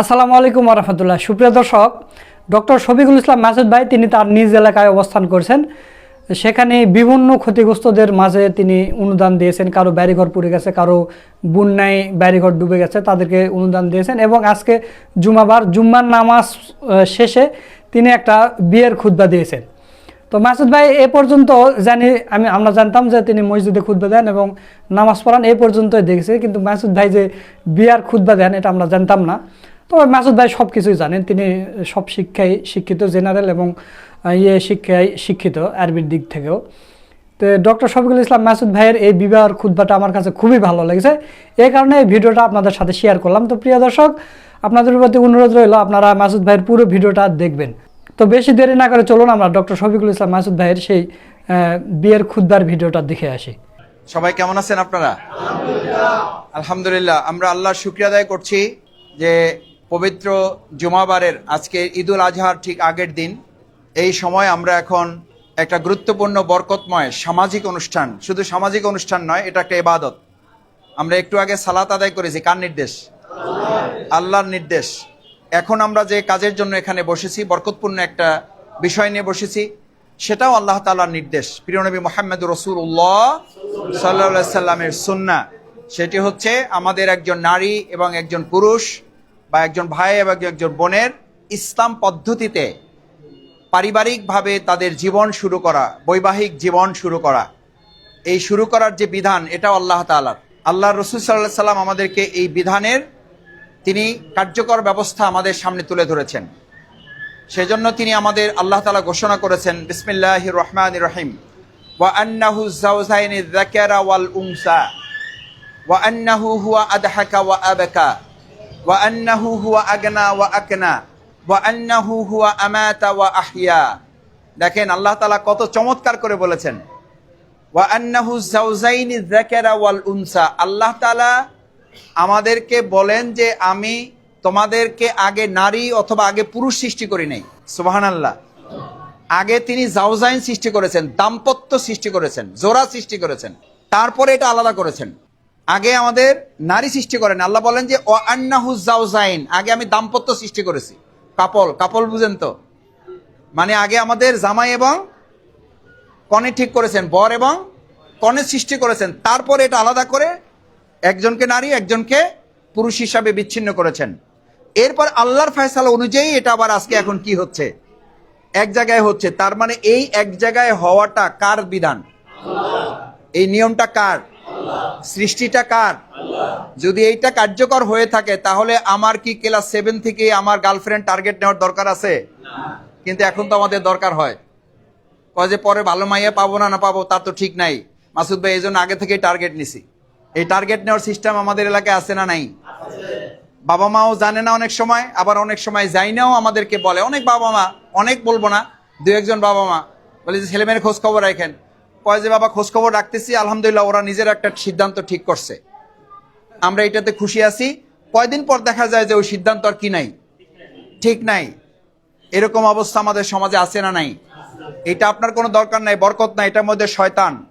আসসালামু আলাইকুম রহমতুল্লাহ। সুপ্রিয় দর্শক, ডক্টর শফিকুল ইসলাম মাসুদ ভাই, তিনি তার নিজ এলাকায় অবস্থান করছেন। সেখানে বিভিন্ন ক্ষতিগ্রস্তদের মাঝে তিনি অনুদান দিয়েছেন। কারও ব্যারিঘর পুড়ে গেছে, কারও বন্যায় ব্যারিঘর ডুবে গেছে, তাদেরকে অনুদান দিয়েছেন এবং আজকে জুমাবার, জুম্মার নামাজ শেষে তিনি একটা বিয়ের খুদ্া দিয়েছেন। তো মাসুদ ভাই, এ পর্যন্ত জানি, আমি, আমরা জানতাম যে তিনি মসজিদে খুদ্া দেন এবং নামাজ পড়ান এই পর্যন্তই দেখেছি। কিন্তু মাসুদ ভাই যে বিয়ার খুদ্া দেন, এটা আমরা জানতাম না। তবে মাসুদ ভাই সব কিছুই জানেন। তিনি সব শিক্ষায় শিক্ষিত, জেনারেল এবং ইয়ে শিক্ষায় শিক্ষিত আরবির দিক থেকেও। তো ডক্টর শফিকুল ইসলাম, মাসুদ ভাইয়ের এই বিবাহের খুদ্বাটা আমার কাছে খুবই ভালো লেগেছে। এই কারণে এই ভিডিওটা আপনাদের সাথে শেয়ার করলাম। তো প্রিয় দর্শক, আপনাদের প্রতি অনুরোধ রইল, আপনারা মাসুদ ভাইয়ের পুরো ভিডিওটা দেখবেন। তো বেশি দেরি না করে চলুন আমরা ডক্টর শফিকুল ইসলাম, মাসুদ ভাইয়ের সেই বিয়ের খুদ্বার ভিডিওটা দেখে আসি। সবাই কেমন আছেন আপনারা? আলহামদুলিল্লাহ। আমরা আল্লাহর শুক্রিয়া আদায় করছি যে পবিত্র জুমাবারের আজকে ঈদুল আজহার ঠিক আগের দিন। এই সময় আমরা এখন একটা গুরুত্বপূর্ণ বরকতময় সামাজিক অনুষ্ঠান, শুধু সামাজিক অনুষ্ঠান নয়, এটা একটা ইবাদত। আমরা একটু আগে সালাত আদায় করেছি, কার নির্দেশ? আল্লাহর নির্দেশ। এখন আমরা যে কাজের জন্য এখানে বসেছি, বরকতপূর্ণ একটা বিষয় নিয়ে বসেছি, সেটাও আল্লাহ তাআলার নির্দেশ। প্রিয়নবী মোহাম্মদ রসুল্লাহ সাল্লা সাল্লামের সুন্না সেটি হচ্ছে আমাদের একজন নারী এবং একজন পুরুষ বা একজন ভাই এবং একজন বোনের ইসলাম পদ্ধতিতে পারিবারিকভাবে তাদের জীবন শুরু করা, বৈবাহিক জীবন শুরু করা। এই শুরু করার যে বিধান, এটাও আল্লাহ তালার আল্লাহ রসুল সাল্লাহ সাল্লাম আমাদেরকে এই বিধানের তিনি কার্যকর ব্যবস্থা আমাদের সামনে তুলে ধরেছেন। সেজন্য তিনি আমাদের আল্লাহ তালা ঘোষণা করেছেন বিসমিল্লাহ রহমান রহিম। ওয়া আন্নাহু উনসা। ওয়া আন্নাহু হুয়া আদহাকা ওয়া আবাকা। ওয়া আকনা ওয়া আন্নাহু হুয়া আমাতা ওয়া আহইয়া দেখেন আল্লাহ তাআলা কত চমৎকার করে বলেছেন। ওয়া আন্নাহু জাওজাইনি যাকারা ওয়াল উনসা আল্লাহ তাআলা আমাদেরকে বলেন যে আমি তোমাদেরকে আগে নারী অথবা আগে পুরুষ সৃষ্টি করি নাই। সোহান সুবহানাল্লাহ। আগে তিনি জাউজাইন সৃষ্টি করেছেন, দাম্পত্য সৃষ্টি করেছেন, জোড়া সৃষ্টি করেছেন। তারপরে এটা আলাদা করেছেন। আগে আমাদের নারী সৃষ্টি করেন। আল্লাহ বলেন যে ও আন্নাহু জাউজাইন আগে আমি দাম্পত্য সৃষ্টি করেছি। কাপল কাপল বুঝেন তো? মানে আগে আমাদের জামাই এবং কনে ঠিক করেছেন, বর এবং কনে সৃষ্টি করেছেন। তারপরে এটা আলাদা করে একজনকে নারী, একজনকে পুরুষ হিসাবে বিচ্ছিন্ন করেছেন। এরপর আল্লাহর ফয়সালা অনুযায়ী এটা আবার আজকে এখন কি হচ্ছে? এক জায়গায় হচ্ছে। তার মানে এই এক জায়গায় হওয়াটা কার বিধান? এই নিয়মটা কার? সৃষ্টিটা কার? যদি এইটা কার্যকর হয়ে থাকে, তাহলে আমার কি ক্লাস সেভেন থেকে আমার গার্লফ্রেন্ড টার্গেট নেওয়ার দরকার আছে? কিন্তু এখন তো আমাদের দরকার হয়। কয় যে পরে ভালো মাইয়া পাবো না না পাবো, তার তো ঠিক নাই। মাসুদ ভাই এই জন্য আগে থেকেই টার্গেট নিছি। এই টার্গেট নেওয়ার সিস্টেম আমাদের এলাকায় আছে না নাই? বাবা মাও জানে না অনেক সময়, আবার অনেক সময় যাই নাও আমাদেরকে বলে। অনেক বাবা মা, অনেক বলব না, দু একজন বাবা মা। বলে যে, ছেলেমেয়ের খোঁজ খবর রাখেন। কয় যে বাবা খোঁজ খবর রাখতেছি, আলহামদুলিল্লাহ ওরা নিজের একটা সিদ্ধান্ত ঠিক করছে। আমরা এটাতে খুশি আছি। কয়দিন পর দেখা যায় যে ওই সিদ্ধান্ত আর কি নাই? ঠিক নাই। এরকম অবস্থা আমাদের সমাজে আছে না নাই? এটা আপনার কোনো দরকার নাই, বরকত নাই, এটার মধ্যে শয়তান।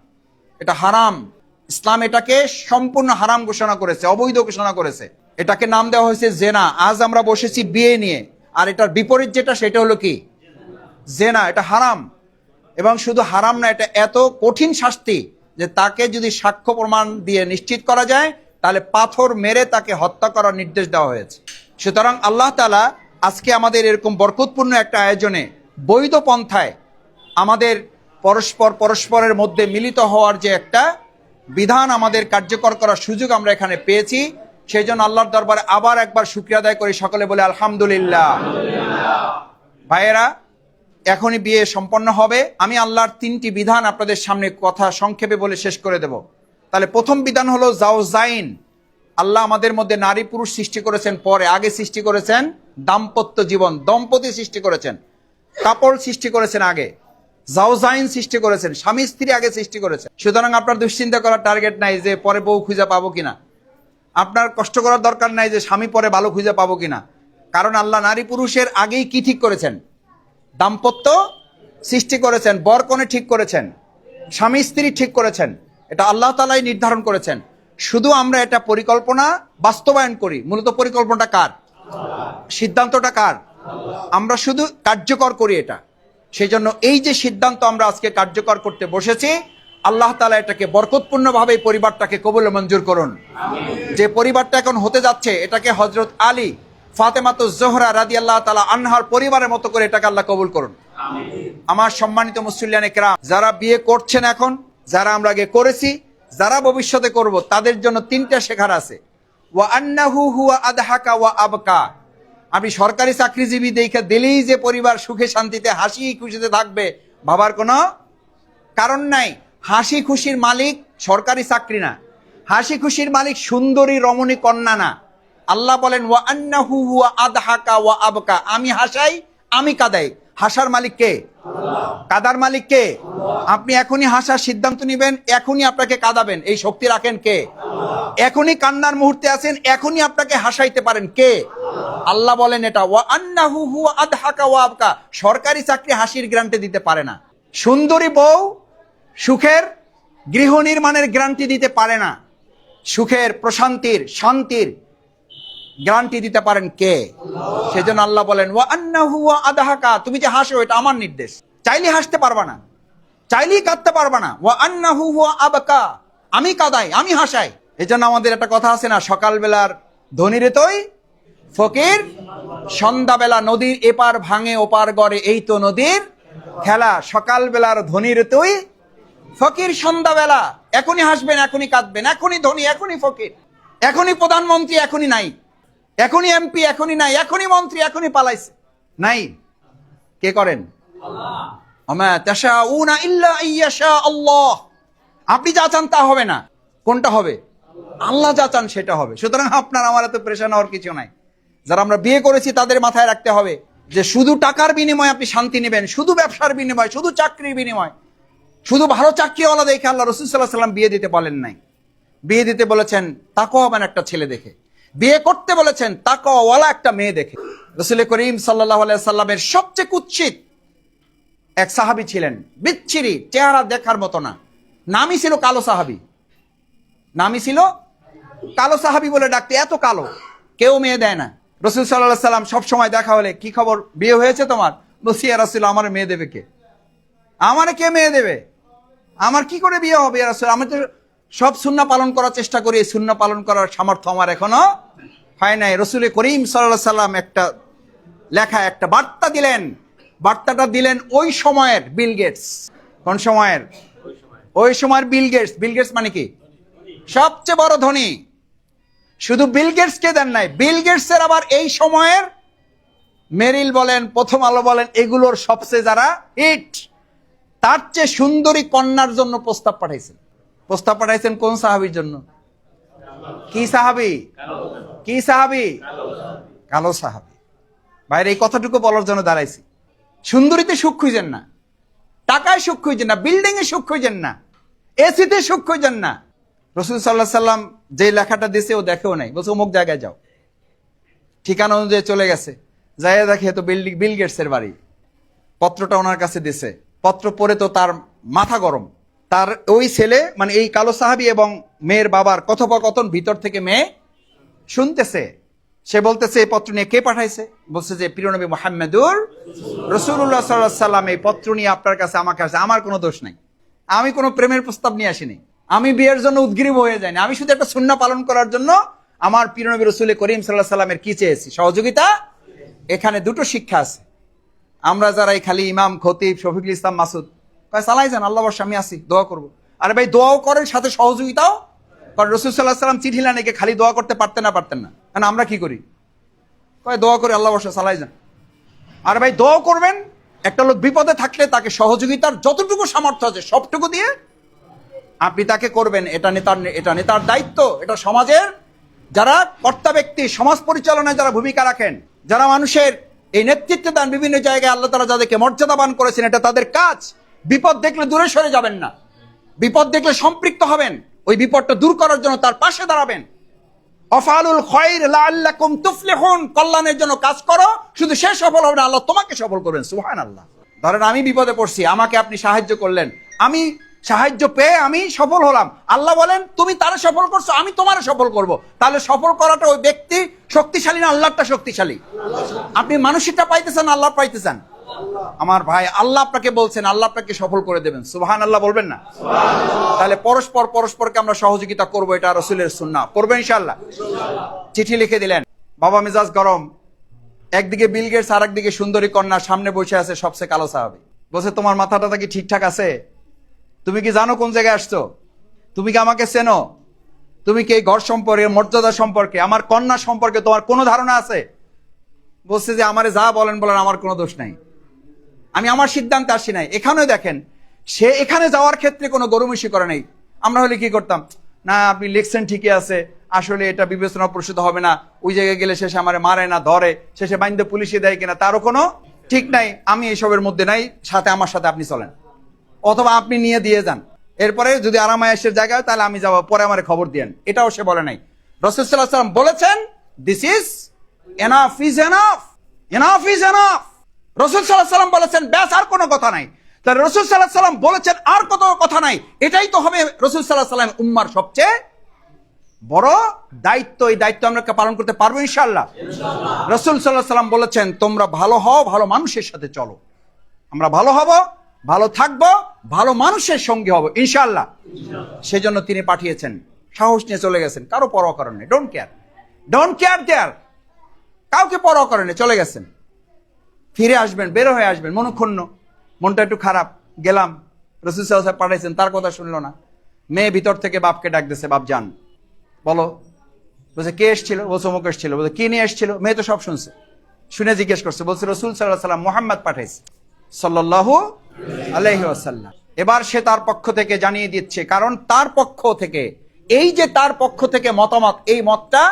এটা হারাম। ইসলাম এটাকে সম্পূর্ণ হারাম ঘোষণা করেছে, অবৈধ ঘোষণা করেছে। এটাকে নাম দেওয়া হয়েছে জেনা। আজ আমরা বসেছি বিয়ে নিয়ে। আর এটার বিপরীত যেটা, সেটা হলো কি? জেনা, এটা হারাম। এবং শুধু হারাম না, এটা এত কঠিন শাস্তি যে তাকে যদি সাক্ষ্য প্রমাণ দিয়ে নিশ্চিত করা যায়, তাহলে পাথর মেরে তাকে হত্যা করার নির্দেশ দেওয়া হয়েছে। সুতরাং আল্লাহ তালা আজকে আমাদের এরকম বরকতপূর্ণ একটা আয়োজনে বৈধ পন্থায় আমাদের পরস্পর পরস্পরের মধ্যে মিলিত হওয়ার যে একটা বিধান আমাদের কার্যকর করার সুযোগ আমরা এখানে পেয়েছি। সেই জন্য আল্লাহর দরবারে আবার একবার শুক্রিয়া আদায় করি সকলে বলে আলহামদুলিল্লাহ। ভাইয়েরা এখনই বিয়ে সম্পন্ন হবে। আমি আল্লাহর তিনটি বিধান আপনাদের সামনে কথা সংক্ষেপে বলে শেষ করে দেব। তাহলে প্রথম বিধান হলো জাউজাইন আল্লাহ আমাদের মধ্যে নারী পুরুষ সৃষ্টি করেছেন পরে, আগে সৃষ্টি করেছেন দাম্পত্য জীবন, দম্পতি সৃষ্টি করেছেন কাপড় সৃষ্টি করেছেন আগে। জাউজাইন সৃষ্টি করেছেন, স্বামী স্ত্রী আগে সৃষ্টি করেছেন। সুতরাং আপনার দুশ্চিন্তা করার টার্গেট নাই যে পরে বউ খুঁজে পাবো কিনা। আপনার কষ্ট করার দরকার নাই যে স্বামী পরে ভালো খুঁজে পাবো কিনা। কারণ আল্লাহ নারী পুরুষের আগেই কি ঠিক করেছেন? দাম্পত্য সৃষ্টি করেছেন বর কনে ঠিক করেছেন, স্বামী স্ত্রী ঠিক করেছেন, এটা আল্লাহ তালাই নির্ধারণ করেছেন। শুধু আমরা এটা পরিকল্পনা বাস্তবায়ন করি, মূলত পরিকল্পনাটা কার? সিদ্ধান্তটা কার? আমরা শুধু কার্যকর করি এটা। সেই জন্য এই যে সিদ্ধান্ত আমরা আজকে কার্যকর করতে বসেছি, আল্লাহ তালা এটাকে বরকতপূর্ণভাবে পরিবারটাকে কবুল মঞ্জুর করুন। যে পরিবারটা এখন হতে যাচ্ছে, এটাকে হজরত আলী ফাতেমাত জোহরা রাদি আল্লাহ তালা আনহার পরিবারের মতো করে এটাকে আল্লাহ কবুল করুন। আমার সম্মানিত মুসল্লিয়ান একরাম যারা বিয়ে করছেন এখন যারা আমরা আগে করেছি যারা ভবিষ্যতে করব তাদের জন্য তিনটা শেখার আছে। ওয়া আন্নাহু হুয়া আদহাকা ওয়া আবকা। আপনি সরকারি চাকরিজীবী দেখে দিলেই যে পরিবার সুখে শান্তিতে হাসি খুশিতে থাকবে ভাবার কোনো কারণ নাই। হাসি খুশির মালিক সরকারি চাকরি না। হাসি খুশির মালিক সুন্দরী রমণী কন্যা না। আল্লাহ বলেন ওয়া আন্নাহু হুয়া আদহাকা ওয়া আবকা। আমি হাসাই আমি কাদাই। হাসার মালিক কে? কাদার মালিক কে? আপনি এখনই হাসার সিদ্ধান্ত নেবেন এখনই আপনাকে কাঁদাবেন। এই শক্তি রাখেন কে? এখনই কান্নার মুহূর্তে আছেন এখনই আপনাকে হাসাইতে পারেন কে? আল্লাহ। বলেন এটা ওয়া আন্নাহু হুয়া আদহাকা ওয়া আবকা। সরকারি চাকরি হাসির গ্যারান্টি দিতে পারে না। সুন্দরী বউ সুখের গৃহ নির্মাণের গ্যারান্টি দিতে পারে না। সুখের প্রশান্তির শান্তির গ্যারান্টি দিতে পারেন কে? সেজন্য আল্লাহ বলেন ও আন্নাহু ওয়া আদহাকা। তুমি যে হাসো, এটা আমার নির্দেশ। চাইলে হাসতে পারবা না। চাইলেই কাঁদতে পারবা না। ওয়া আন্নাহু ওয়া আবকা। আমি কাদাই, আমি হাসাই। এজন্য আমাদের একটা কথা আছে না, সকালবেলার ধনীরে তৈ ফকির, সন্ধ্যাবেলা নদীর এপার ভাঙে ওপার গড়ে এই তো নদীর খেলা। সকালবেলার ধনীর তুই, ফকির, সন্ধ্যাবেলা। এখনই হাসবেন, এখনই কাঁদবেন, এখনই ধনী, এখনই ফকির। এখনই প্রধানমন্ত্রী, এখনই নাই। এখনই এমপি এখনই নাই এখনই মন্ত্রী এখনই পালাইছে। নাই। কে করেন? আপনি যা চান তা হবে না। কোনটা হবে? আল্লাহ। যা চান সেটা হবে। সুতরাং আপনার আমার এত প্রেশান হওয়ার কিছু নাই। যারা আমরা বিয়ে করেছি তাদের মাথায় রাখতে হবে যে শুধু টাকার বিনিময়ে আপনি শান্তি নেবেন শুধু ব্যবসার বিনিময় শুধু চাকরির বিনিময়। শুধু ভালো চাকরিওয়ালা দেখে আল্লাহ রসুল সাল্লাহ সাল্লাম বিয়ে দিতে বলেন নাই। বিয়ে দিতে বলেছেন তাকওয়াবান একটা ছেলে দেখে। বিয়ে করতে বলেছেন, তাকওয়ালা একটা মেয়ে দেখে। রসুল করিম সাল্লাহ সাল্লামের সবচেয়ে কুৎসিত এক সাহাবি ছিলেন। বিচ্ছিরি, চেহারা দেখার মতো না। নামই ছিল কালো সাহাবি। নামই ছিল কালো সাহাবি বলে ডাকতে এত কালো, কেউ মেয়ে দেয় না। রসুল সাল্লাহ সাল্লাম সব সময় দেখা হলে, কি খবর? বিয়ে হয়েছে তোমার? বসিয়া রসুল, আমার মেয়ে দেবে কে? আমারে কে মেয়ে দেবে? আমার কি করে বিয়ে হবে রাসূল? আমি তো সব সুন্না পালন করার চেষ্টা করি, এই সুন্না পালন করার সামর্থ্য আমার এখনও হয় নাই। রসুল করিম সাল্লাহ সাল্লাম একটা লেখা একটা বার্তা দিলেন। বার্তাটা দিলেন ওই সময়ের বিল গেটস। কোন সময়ের? ওই সময়ের বিল গেটস। বিল গেটস মানে কি? সবচেয়ে বড় ধনী। শুধু বিল গেটসকে দেন নাই, বিল গেটসের আবার এই সময়ের মেরিল বলেন, প্রথম আলো বলেন, এগুলোর সবচেয়ে যারা হিট, তার চেয়ে সুন্দরী কন্যার জন্য প্রস্তাব পাঠাইছেন। প্রস্তাব পাঠাইছেন কোন সাহাবির জন্য? কি সাহাবি? কি সাহাবি? কালো সাহাবি। বাইরে এই কথাটুকু বলার জন্য দাঁড়াইছি। সুন্দরীতে সুখ খুঁজেন না, টাকায় সুখ খুঁজেন না বিল্ডিং এ সুখ খুঁজেন না, এসিতে সুখ খুঁজেন না। রসুল সাল্লাহ সাল্লাম যে লেখাটা দিছে, ও দেখেও নাই। বলছে, অমুক জায়গায় যাও। ঠিকানা অনুযায়ী চলে গেছে। যাই দেখে তো বিল্ডিং বিল গেটসের বাড়ি। পত্রটা ওনার কাছে দিছে। পত্র পড়ে তো তার মাথা গরম। তার ওই ছেলে মানে এই কালো সাহাবি এবং মেয়ের বাবার কথোপকথন ভিতর থেকে মেয়ে শুনতেছে। সে বলতেছে, এই পত্র নিয়ে কে পাঠাইছে? বলছে যে, প্রিয় নবী মোহাম্মদুর রসুল্লাহ সাল্লাহ সাল্লাম এই পত্র নিয়ে আপনার কাছে, আমার কাছে আমার কোনো দোষ নাই। আমি কোনো প্রেমের প্রস্তাব নিয়ে আসিনি। আমি বিয়ের জন্য উদ্গ্রীব হয়ে যাইনি। আমি শুধু একটা সুন্না পালন করার জন্য আমার প্রিয় নবী রসুল করিম সাল্লাহ সাল্লামের কি চেয়েছি? সহযোগিতা, এখানে দুটো শিক্ষা আছে। আমরা যারা এই খালি ইমাম, খতিব, শফিকুল ইসলাম, মাসুদ কয় সালাই যান আল্লাহ বর্ষে আমি আসি দোয়া করব। আরে ভাই, দোয়াও করেন, সাথে সহযোগিতাও। কারণ রসুল সাল্লাহ সাল্লাম চিঠি নাকি খালি দোয়া করতে পারতেন না পারতেন না। কারণ আমরা কি করি? কয়, দোয়া করে আল্লাহ বর্ষে সালাই যান। আর ভাই দোয়া করবেন, একটা লোক বিপদে থাকলে তাকে সহযোগিতার যতটুকু সামর্থ্য আছে, সবটুকু দিয়ে আপনি তাকে করবেন। এটা নেতার এটা নেতার দায়িত্ব, এটা সমাজের যারা কর্তা ব্যক্তি, সমাজ পরিচালনায় যারা ভূমিকা রাখেন, যারা মানুষের এই নেতৃত্ব দান বিভিন্ন জায়গায়, আল্লাহ তারা যাদেরকে মর্যাদাবান করেছেন, এটা তাদের কাজ। বিপদ দেখলে দূরে সরে যাবেন না। বিপদ দেখলে সম্পৃক্ত হবেন। ওই বিপদটা দূর করার জন্য তার পাশে দাঁড়াবেন। অফালুল খয়র লাআল্লাকুম তুফলিহুন, কল্যাণের জন্য কাজ করো। শুধু সে সফল হবে না, আল্লাহ তোমাকে সফল করবেন সুবহান আল্লাহ ধরেন আমি বিপদে পড়ছি, আমাকে আপনি সাহায্য করলেন। আমি সাহায্য পেয়ে আমি সফল হলাম। আল্লাহ বলেন, তুমি তারা সফল করছ, আমি তোমারে সফল করব। তাহলে সফল করাটা ওই ব্যক্তি শক্তিশালী না আল্লাহটা শক্তিশালী? আপনি মানুষেরটা পাইতেছেন আল্লাহ পাইতেছেন? আমার ভাই আল্লাহ আপনাকে বলছেন, আল্লাহ আপনাকে সফল করে দেবেন। সুবাহান আল্লাহ বলবেন না? তাহলে পরস্পর পরস্পরকে আমরা সহযোগিতা করব, এটা রসুলের সুন্না করব ইনশাল্লাহ চিঠি লিখে দিলেন, বাবা মেজাজ গরম। একদিকে বিল গেটস আর একদিকে সুন্দরী কন্যা, সামনে বসে আছে সবচেয়ে কালো সাহাবি। বলছে, তোমার মাথাটা কি ঠিকঠাক আছে? তুমি কি জানো কোন জায়গায় আসছো? তুমি কি আমাকে চেনো? তুমি কি এই ঘর সম্পর্কে মর্যাদা সম্পর্কে, আমার কন্যা সম্পর্কে তোমার কোনো ধারণা আছে? বলছে যে, আমারে যা বলেন বলেন আমার কোনো দোষ নাই। আমি আমার সিদ্ধান্তে আসি নাই। এখানেও দেখেন, সে এখানে যাওয়ার ক্ষেত্রে কোনো গরুমিশি করে নেই। আমরা হলে কি করতাম? না, আপনি লিখছেন ঠিকই আছে, আসলে এটা বিবেচনা প্রসূত হবে না। ওই জায়গায় গেলে শেষে আমার মারে না, ধরে। শেষে বাইন্দে পুলিশে দেয় কিনা, তারও কোনো ঠিক নাই। আমি এসবের মধ্যে নাই, সাথে আমার সাথে আপনি চলেন। অথবা আপনি নিয়ে দিয়ে যান। এরপরে যদি আরামায়াসের জায়গায় তাহলে আমি যাব, পরে আমার খবর দিয়েন। এটাও সে বলে নাই। রসুল্লাহ সাল্লাম বলেছেন this is enough is enough enough is enough রসুল সাল্লাহ সাল্লাম বলেছেন ব্যাস আর কোনো কথা নাই। তাহলে রসুল সাল্লাহ সাল্লাম বলেছেন আর কত কথা নাই? এটাই তো হবে রসুল সাল্লাহ সাল্লাম উম্মার সবচেয়ে বড় দায়িত্ব। এই দায়িত্ব আমরা পালন করতে পারব? ইনশাল্লাহ রসুল সাল্লাহ সাল্লাম বলেছেন তোমরা ভালো হও ভালো মানুষের সাথে চলো। আমরা ভালো হব ভালো থাকব ভালো মানুষের সঙ্গে হব ইনশাল্লাহ সেজন্য তিনি পাঠিয়েছেন। সাহস নিয়ে চলে গেছেন। কারও পরোয়া করেন ডোন্ট কেয়ার ডোন্ট কেয়ার দেয়ার কাউকে পরোয়া করেন চলে গেছেন। ফিরে আসবেন, বের হয়ে আসবেন, মনক্ষুণ্ণ। মনটা একটু খারাপ, গেলাম, রসুল সাহেব পাঠাইছেন, তার কথা শুনলো না। মেয়ে ভিতর থেকে বাপকে ডাক দিছে, বাপ যান। বলো, বলছে, কে এসছিল? বলছে, অমুক এসছিল। বলছে, কি নিয়ে এসছিল? মেয়ে তো সব শুনছে। শুনে জিজ্ঞেস করছে, বলছে, রসুল সাল্লাহ সাল্লাম মোহাম্মদ পাঠাইছে সাল্লাহ আলহি এবার সে তার পক্ষ থেকে জানিয়ে দিচ্ছে, কারণ তার পক্ষ থেকে, এই যে তার পক্ষ থেকে মতামত, এই মতটা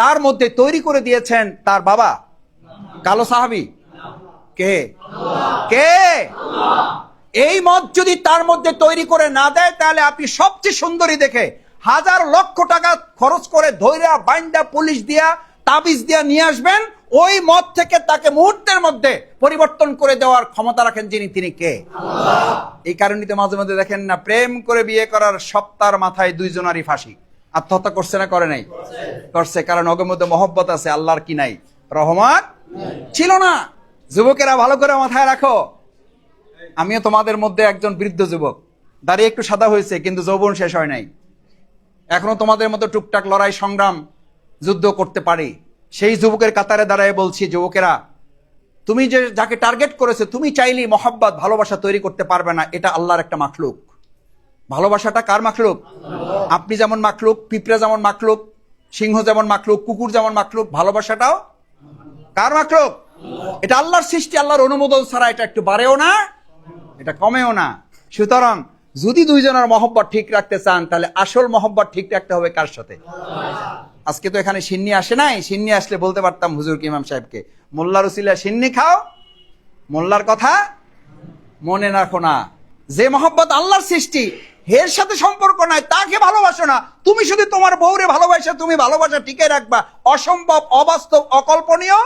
তার মধ্যে তৈরি করে দিয়েছেন তার বাবা, কালো সাহাবি। কে? কে? এই মত যদি তার মধ্যে তৈরি করে না দেয়, তাহলে আপনি সবচেয়ে সুন্দরী দেখে হাজার লক্ষ টাকা খরচ করে ধৈর্য বাইন্দা পুলিশ দিয়া, তাবিজ দিয়া নিয়ে আসবেন। ওই মত থেকে তাকে মুহূর্তের মধ্যে পরিবর্তন করে দেওয়ার ক্ষমতা রাখেন যিনি, তিনি কে? এই কারণে মাঝে মাঝে দেখেন না, প্রেম করে বিয়ে করার সপ্তাহের মাথায় দুইজনারই ফাঁসি। আত্মহত্যা করছে না করে নাই? করছে, কারণ ওগের মধ্যে মহব্বত আছে, আল্লাহর কি নাই? রহমান? ছিল না। যুবকেরা ভালো করে মাথায় রাখো। আমিও তোমাদের মধ্যে একজন বৃদ্ধ যুবক। দাঁড়িয়ে একটু সাদা হয়েছে, কিন্তু যৌবন শেষ হয় নাই। এখনও তোমাদের মতো টুকটাক লড়াই, সংগ্রাম, যুদ্ধ করতে পারি। সেই যুবকের কাতারে দাঁড়ায় বলছি, যুবকেরা, তুমি যে যাকে টার্গেট করেছ, তুমি চাইলেই মহাব্বত, ভালোবাসা তৈরি করতে পারবে না। এটা আল্লাহর একটা মাখলুক। ভালোবাসাটা কার মাখলুক? আপনি যেমন মাখলুক, পিঁপড়া যেমন মাখলুক, সিংহ যেমন মাখলুক, কুকুর যেমন মাখলুক, ভালোবাসাটাও কার মাখলুক? এটা আল্লাহর সৃষ্টি, আল্লাহর অনুমোদন ছাড়া এটা একটু বাড়েও না, এটা কমেও না। সুতরাং যদি দুইজনের মহব্বত ঠিক রাখতে চান, তাহলে আসল মহব্বত ঠিক রাখতে হবে কার সাথে? আজকে তো এখানে সিন্নি আসে নাই, সিন্নি আসলে বলতে পারতাম হুজুর ইমাম সাহেবকে, মোল্লা রসিলা সিন্নি খাও, মোল্লার কথা মনে রাখো না। যে মহব্বত আল্লাহর সৃষ্টি এর সাথে সম্পর্ক নাই, তাকে ভালোবাসো না। তুমি শুধু তোমার বউরে ভালোবাসা, তুমি ভালোবাসা টিকে রাখবা। অসম্ভব, অবাস্তব, অকল্পনীয়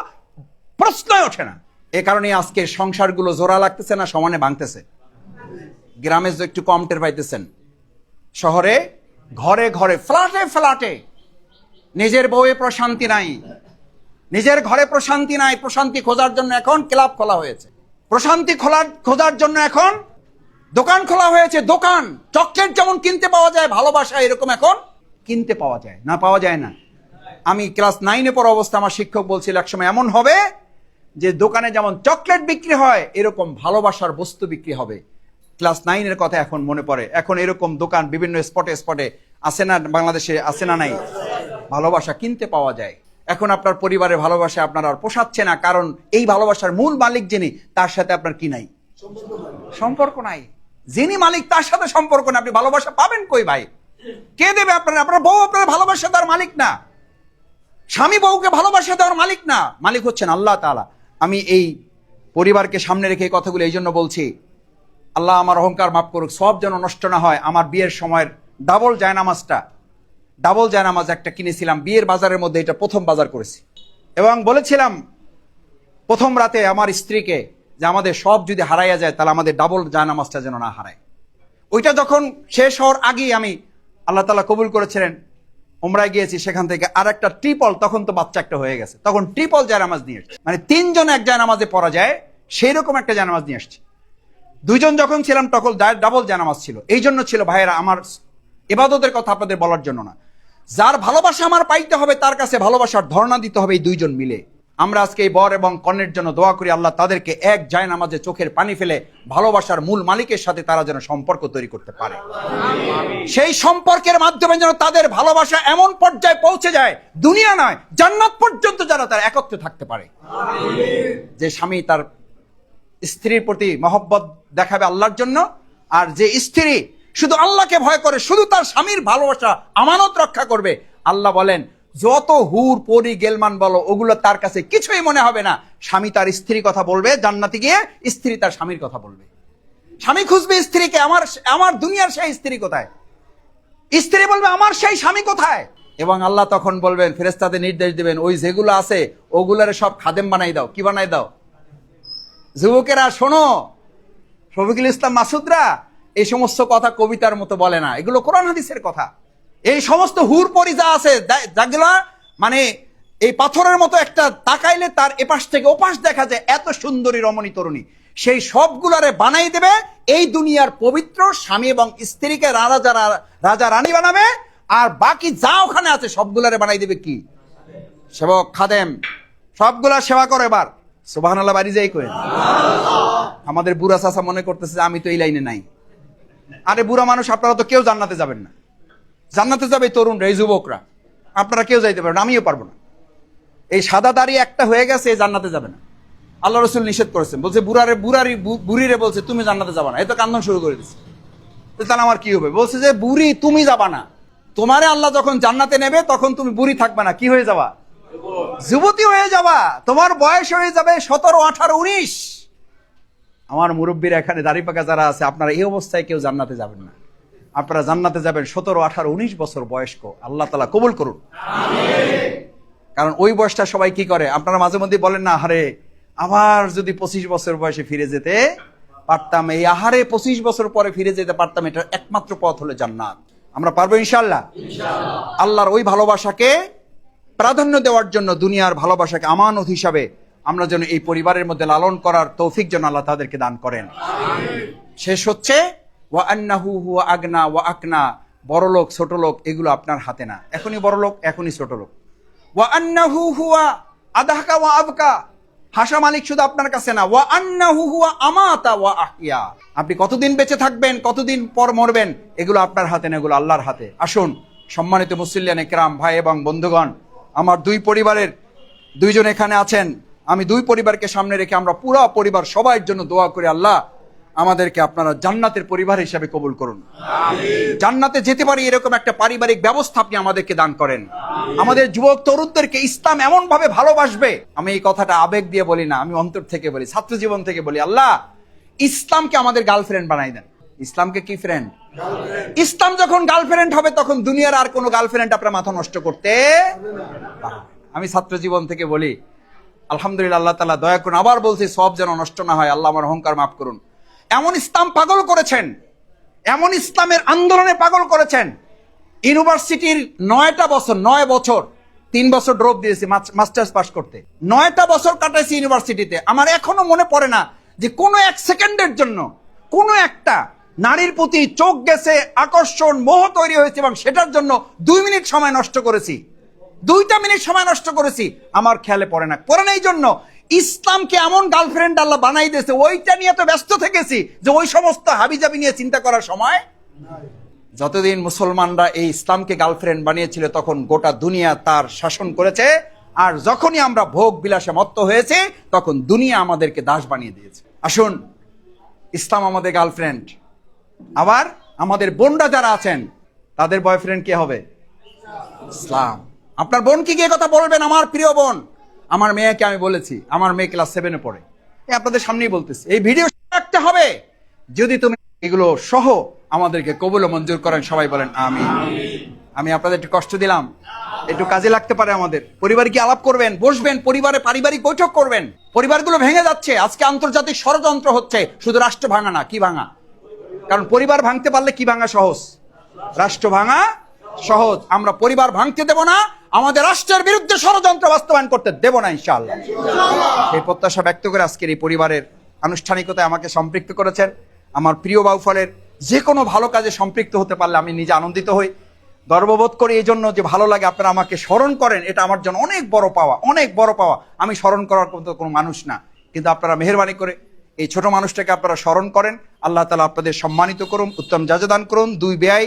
প্রশ্নই ওঠে না। এ কারণে আজকে সংসারগুলো জোড়া লাগতেছে না, সমানে ভাঙতেছে। গ্রামে যে একটু কম টের পাইতেছেন। শহরে, ঘরে ঘরে, ফ্ল্যাটে ফ্ল্যাটে। নিজের বউয়ে প্রশান্তি নাই। নিজের ঘরে প্রশান্তি নাই। প্রশান্তি খোঁজার জন্য এখন ক্লাব খোলা হয়েছে। প্রশান্তি খোলার খোঁজার জন্য এখন দোকান খোলা হয়েছে। দোকান, চকলেট যেমন কিনতে পাওয়া যায়, ভালোবাসা এরকম এখন কিনতে পাওয়া যায়। না পাওয়া যায় না। আমি ক্লাস নাইনে পড়া অবস্থা আমার শিক্ষক বলছিল, একসময় এমন হবে যে দোকানে যেমন চকলেট বিক্রি হয়, এরকম ভালোবাসার বস্তু বিক্রি হবে। ক্লাস নাইনের কথা এখন মনে পড়ে। এখন এরকম দোকান বিভিন্ন স্পটে স্পটে আছে না, বাংলাদেশে আছে না নাই? ভালোবাসা কিনতে পাওয়া যায়। এখন আপনার পরিবারের ভালোবাসা আপনার আর পোষাচ্ছে না, কারণ এই ভালোবাসার মূল মালিক যিনি, তার সাথে আপনার কি নাই? সম্পর্ক নাই। যিনি মালিক, তার সাথে সম্পর্ক না আপনি ভালোবাসা পাবেন কই ভাই? কে দেবে আপনার? আপনার বউ আপনার ভালোবাসা তার মালিক না। স্বামী বউকে ভালোবাসা দেওয়ার মালিক না। মালিক হচ্ছেন আল্লাহ তাআলা। আমি এই পরিবারকে সামনে রেখে এই কথাগুলো এই জন্য বলছি, আল্লাহ আমার অহংকার মাফ করুক, সব যেন নষ্ট না হয়। আমার বিয়ের সময়ের ডাবল জায়নামাজটা ডাবল জায়নামাজ একটা কিনেছিলাম, বিয়ের বাজারের মধ্যে এটা প্রথম বাজার করেছি। এবং বলেছিলাম, প্রথম রাতে আমার স্ত্রীকে যে আমাদের সব যদি হারাইয়া যায়, তাহলে আমাদের ডাবল জায়নামাজটা যেন না হারায়। ওইটা যখন শেষ হওয়ার আগেই আমি আল্লাহ তালা কবুল করেছিলেন ওমরায় গিয়েছি সেখান থেকে আর একটা ট্রিপল তখন তো বাচ্চা একটা হয়ে গেছে। তখন ট্রিপল জায়নামাজ নিয়ে এসছে। মানে তিনজন এক জায়নামাজে পড়া যায় সেই রকম একটা জায়নামাজ নিয়ে এসছে। দুইজন যখন ছিলাম, তখন ডাবল জানামাজ ছিল। এই জন্য ছিল, ভাইয়েরা, আমার এবাদতের কথা আপনাদের বলার জন্য না। যার ভালোবাসা আমার পাইতে হবে, তার কাছে ভালোবাসার ধর্ণা দিতে হবে এই দুইজন মিলে। আমরা আজকে এই বর এবং কন্যের জন্য দোয়া করি, আল্লাহ তাদেরকে এক যায় নামাজে চোখের পানি ফেলে ভালোবাসার মূল মালিকের সাথে তারা যেন সম্পর্ক তৈরি করতে পারে। সেই সম্পর্কের মাধ্যমে যেন তাদের ভালোবাসা এমন পর্যায়ে পৌঁছে যায়, দুনিয়া নয়, জান্নাত পর্যন্ত যারা তারা একত্রে থাকতে পারে। যে স্বামী তার স্ত্রীর প্রতি মহব্বত দেখাবে আল্লাহর জন্য, আর যে স্ত্রী শুধু আল্লাহকে ভয় করে, শুধু তার স্বামীর ভালোবাসা আমানত রক্ষা করবে, আল্লাহ বলেন যত হুর, পরি, গেলমান বলো, ওগুলো তার কাছে কিছুই মনে হবে না। স্বামী তার স্ত্রীর কথা বলবে, জান্নাতে গিয়ে স্ত্রী তার স্বামীর কথা বলবে। স্বামী খুঁজবে স্ত্রীকে, আমার আমার দুনিয়ার সেই স্ত্রী কোথায়? স্ত্রী বলবে, আমার সেই স্বামী কোথায়? এবং আল্লাহ তখন বলবেন ফেরেস্তাদের নির্দেশ দিবেন, ওই যেগুলো আছে, ওগুলারে সব খাদেম বানাই দাও। কি বানাই দাও? যুবকেরা, শোনো, শফিকুল ইসলাম মাসুদরা এই সমস্ত কথা কবিতার মতো বলে না। এগুলো কোরআন হাদিসের কথা। এই সমস্ত হুর পরি যা আছে যেগুলা মানে এই পাথরের মতো একটা তাকাইলে তার এপাশ থেকে ওপাশ দেখা যায়, এত সুন্দরী রমণী তরুণী। সেই সবগুলারে বানাই দেবে, এই দুনিয়ার পবিত্র স্বামী এবং স্ত্রীকে রাজা যারা, রাজা রানী বানাবে, আর বাকি যা ওখানে আছে, সবগুলারে বানাই দেবে কি? সেবক খাদেম, সবগুলা সেবা করে এবার। সুবাহ আল্লাহ বাড়ি যাই করেন আমাদের বুড়া চাচা মনে করতেছে যে আমি তো এই লাইনে নাই। আরে বুড়া মানুষ, আপনারা তো কেউ জান্নাতে যাবেন না। জান্নাতে যাবে তরুণরা এই যুবকরা। আপনারা কেউ যাইতে পারবেন আমিও পারব না। এই সাদা দাড়ি একটা হয়ে গেছে, এই জান্নাতে যাবে না। আল্লাহ রসুল নিষেধ করেছেন, বলছে, বুড়ারে, বুড়ারি বুড়িরে বলছে, তুমি জান্নাতে যাবা না। এই তো কান্দন শুরু করে দিচ্ছে তাহলে আমার কি হবে? বলছে যে, বুড়ি, তুমি যাবা না। তোমারে আল্লাহ যখন জান্নাতে নেবে, তখন তুমি বুড়ি থাকবে না। কি হয়ে যাবা? যুবতী হয়ে যাবা। তোমার বয়স হয়ে যাবে সতেরো, আঠারো, উনিশ। আমার মুরব্বীরা এখানে দাড়ি পাকা যারা আছে, আপনারা এই অবস্থায় কেউ জান্নাতে যাবেন না। আপনারা জান্নাতে যাবেন সতেরো আঠারো উনিশ বছর বয়স্ক। আল্লাহ তালা কবুল করুন। কারণ ওই বয়সটা সবাই কি করে? আপনারা মাঝে মধ্যে বলেন না আহারে আবার যদি পঁচিশ বছর বয়সে ফিরে যেতে পারতাম। এই আহারে পঁচিশ বছর পরে ফিরে যেতে পারতাম এটা একমাত্র পথ হলো জান্নাত। আমরা পারব ইনশাল্লাহ আল্লাহর ওই ভালোবাসাকে প্রাধান্য দেওয়ার জন্য দুনিয়ার ভালোবাসাকে আমানত হিসাবে আমরা যেন এই পরিবারের মধ্যে লালন করার তৌফিক যেন আল্লাহ তাদেরকে দান করেন। শেষ হচ্ছে ওয়া আন্নাহু হুয়া আগনা, ওয়া আকনা, বড় লোক, ছোট লোক, এগুলো আপনার হাতে না। এখনই বড় লোক, এখনই ছোট লোক। ওয়া আন্নাহু হুয়া আদাহকা ওয়া আবকা। হাসা মালিক শুধু আপনার কাছে না। ওয়া আন্নাহু হুয়া আমাতা ওয়া আহিয়া। আপনি কতদিন বেঁচে থাকবেন, কতদিন পর মরবেন, এগুলো আপনার হাতে না, এগুলো আল্লাহর হাতে। আসুন, সম্মানিত মুসল্লিয়ান একরাম, ভাই এবং বন্ধুগণ, আমার দুই পরিবারের দুইজন এখানে আছেন। আমি দুই পরিবারকে সামনে রেখে আমরা পুরো পরিবার সবার জন্য দোয়া করি, আল্লাহ আমাদেরকে আপনারা জান্নাতের পরিবার হিসাবে কবুল করুন। জান্নাতে যেতে পারি এরকম একটা পারিবারিক ব্যবস্থা আপনি আমাদেরকে দান করেন। আমাদের যুবক তরুণদেরকে ইসলাম এমন ভাবে ভালোবাসবে। আমি এই কথাটা আবেগ দিয়ে বলি না, আমি অন্তর থেকে বলি, ছাত্র জীবন থেকে বলি, আল্লাহ, ইসলামকে আমাদের গার্লফ্রেন্ড বানাই দেন। ইসলামকে কি ফ্রেন্ড ইসলাম যখন গার্লফ্রেন্ড হবে, তখন দুনিয়ার আর কোনো গার্লফ্রেন্ড আপনার মাথা নষ্ট করতে আমি ছাত্র জীবন থেকে বলি, আলহামদুলিল্লাহ, আল্লাহ তালা দয়া করুন, আবার বলছি, সব যেন নষ্ট না হয়। আল্লাহ আমার অহংকার মাফ করুন। এমন ইসলাম পাগল করেছেন, এমন ইসলামের আন্দোলনে পাগল করেছেন। ইউনিভার্সিটির নয়টা বছর, নয় বছর, তিন বছর ড্রপ দিয়েছি মাস্টার্স পাস করতে। নয়টা বছর কাটাইছি ইউনিভার্সিটিতে। আমার এখনও মনে পড়ে না যে কোনো এক সেকেন্ডের জন্য, কোনো একটা নারীর প্রতি চোখ গেছে, আকর্ষণ, মোহ তৈরি হয়েছে এবং সেটার জন্য দুই মিনিট সময় নষ্ট করেছি। দুইটা মিনিট সময় নষ্ট করেছি। আমার খেয়ালে পড়ে না। পড়ে না এই জন্য ইসলামকে এমন গার্লফ্রেন্ড আল্লাহ বানাই দিয়েছে, ওইটা নিয়ে তো ব্যস্ত থেকেছি যে ওই সমস্ত হাবিজাবি নিয়ে চিন্তা করার সময় যতদিন মুসলমানরা এই ইসলামকে গার্লফ্রেন্ড বানিয়েছিল, তখন গোটা দুনিয়া তার শাসন করেছে। আর যখনই আমরা ভোগ বিলাসে মত্ত হয়েছে, তখন দুনিয়া আমাদেরকে দাস বানিয়ে দিয়েছে। আসুন, ইসলাম আমাদের গার্লফ্রেন্ড আবার আমাদের বোনরা যারা আছেন, তাদের বয়ফ্রেন্ড কে হবে? ইসলাম। আপনার বোনকে গিয়ে কথা বলবেন? আমার প্রিয় বোন। আমার মেয়েকে আমি বলেছি, আমার মেয়ে ক্লাস সেভেনে পড়ে। আপনাদের সামনেই বলতেছি, এই ভিডিও রাখতে হবে। যদি তুমি এগুলো সহ আমাদেরকে কবুল মঞ্জুর করেন, সবাই বলেন আমি আমি আপনাদের একটু কষ্ট দিলাম। একটু কাজে লাগতে পারে আমাদের। পরিবার কি আলাপ করবেন? বসবেন, পরিবারে পারিবারিক বৈঠক করবেন। পরিবারগুলো ভেঙে যাচ্ছে, আজকে আন্তর্জাতিক ষড়যন্ত্র হচ্ছে, শুধু রাষ্ট্র ভাঙা না, কি ভাঙা? কারণ পরিবার ভাঙতে পারলে কি ভাঙা সহজ? রাষ্ট্র ভাঙা সহজ। আমরা পরিবার ভাঙতে দেব না, আমাদের রাষ্ট্রের বিরুদ্ধে ষড়যন্ত্র বাস্তবায়ন করতে দেব না, ইনশাআল্লাহ। সেই প্রত্যাশা ব্যক্ত করে আজকের এই পরিবারের আনুষ্ঠানিকতায় আমাকে সম্পৃক্ত করেছেন। আমার প্রিয় বাউফলের যে কোনো ভালো কাজে সম্পৃক্ত হতে পারলে আমি নিজে আনন্দিত হই। গর্ববোধ করি এই জন্য যে ভালো লাগে, আপনারা আমাকে স্মরণ করেন, এটা আমার জন্য অনেক বড় পাওয়া, অনেক বড় পাওয়া। আমি স্মরণ করার মতো কোনো মানুষ না, কিন্তু আপনারা মেহরবানি করে এই ছোট মানুষটাকে আপনারা স্মরণ করেন। আল্লাহ তালা আপনাদের সম্মানিত করুন, উত্তম যাজদান করুন, দুই ব্যয়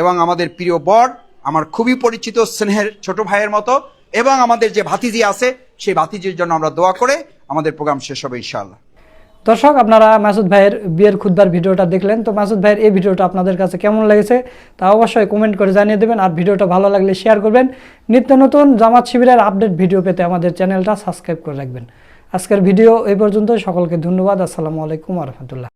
এবং আমাদের প্রিয় বর, আমার খুবই পরিচিত স্নেহের ছোট ভাইয়ের মতো, এবং আমাদের যে ভাতিজি আছে, সেই ভাতিজির জন্য আমরা দোয়া করে আমাদের প্রোগ্রাম শেষ হবে ইনশাআল্লাহ। দর্শক, আপনারা মাসুদ ভাইয়ের বিয়ের খুদ্বার ভিডিওটা দেখলেন। তো মাসুদ ভাইয়ের এই ভিডিওটা আপনাদের কাছে কেমন লেগেছে তা অবশ্যই কমেন্ট করে জানিয়ে দেবেন। আর ভিডিওটা ভালো লাগলে শেয়ার করবেন। নিত্য নতুন জামাত শিবিরের আপডেট ভিডিও পেতে আমাদের চ্যানেলটা সাবস্ক্রাইব করে রাখবেন। আজকের ভিডিও এই পর্যন্ত সকলকে ধন্যবাদ। আসসালামু আলাইকুম রহমতুল্লাহ।